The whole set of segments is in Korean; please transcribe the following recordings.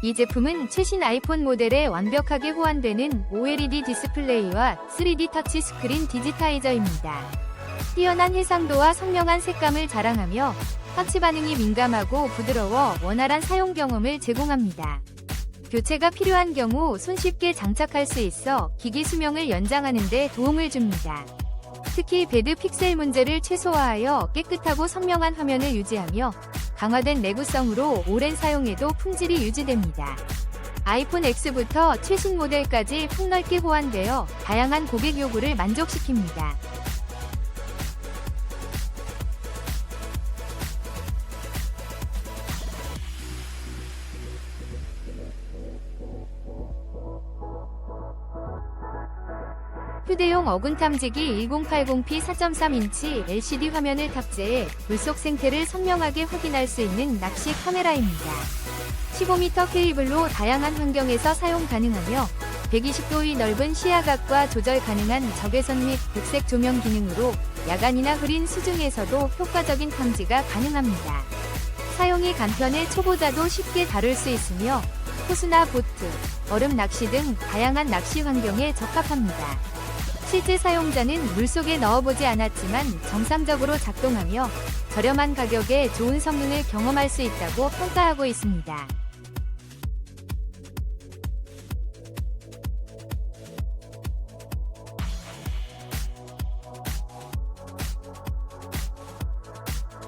이 제품은 최신 아이폰 모델에 완벽하게 호환되는 OLED 디스플레이와 3D 터치 스크린 디지타이저입니다. 뛰어난 해상도와 선명한 색감을 자랑하며 터치 반응이 민감하고 부드러워 원활한 사용 경험을 제공합니다. 교체가 필요한 경우 손쉽게 장착할 수 있어 기기 수명을 연장하는 데 도움을 줍니다. 특히 배드 픽셀 문제를 최소화하여 깨끗하고 선명한 화면을 유지하며 강화된 내구성으로 오랜 사용에도 품질이 유지됩니다. 아이폰 X부터 최신 모델까지 폭넓게 호환되어 다양한 고객 요구를 만족시킵니다. 휴대용 어군 탐지기 1080p 4.3인치 LCD 화면을 탑재해 물속 생태를 선명하게 확인할 수 있는 낚시 카메라입니다. 15m 케이블로 다양한 환경에서 사용 가능하며 120도의 넓은 시야각과 조절 가능한 적외선 및 백색 조명 기능으로 야간이나 흐린 수중에서도 효과적인 탐지가 가능합니다. 사용이 간편해 초보자도 쉽게 다룰 수 있으며 호수나 보트, 얼음 낚시 등 다양한 낚시 환경에 적합합니다. 실제 사용자는 물속에 넣어보지 않았지만 정상적으로 작동하며 저렴한 가격에 좋은 성능을 경험할 수 있다고 평가하고 있습니다.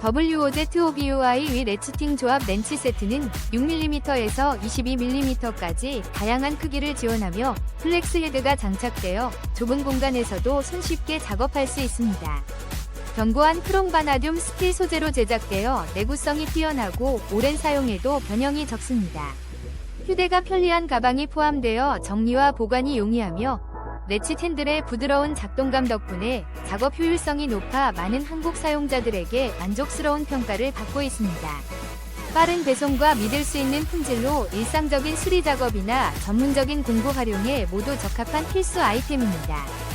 WOZOBUI 위 레츠팅 조합 렌치 세트는 6mm에서 22mm까지 다양한 크기를 지원하며 플렉스 헤드가 장착되어 좁은 공간에서도 손쉽게 작업할 수 있습니다. 견고한 크롬 바나듐 스틸 소재로 제작되어 내구성이 뛰어나고 오랜 사용에도 변형이 적습니다. 휴대가 편리한 가방이 포함되어 정리와 보관이 용이하며 레칫 핸들의 부드러운 작동감 덕분에 작업 효율성이 높아 많은 한국 사용자들에게 만족스러운 평가를 받고 있습니다. 빠른 배송과 믿을 수 있는 품질로 일상적인 수리 작업이나 전문적인 공구 활용에 모두 적합한 필수 아이템입니다.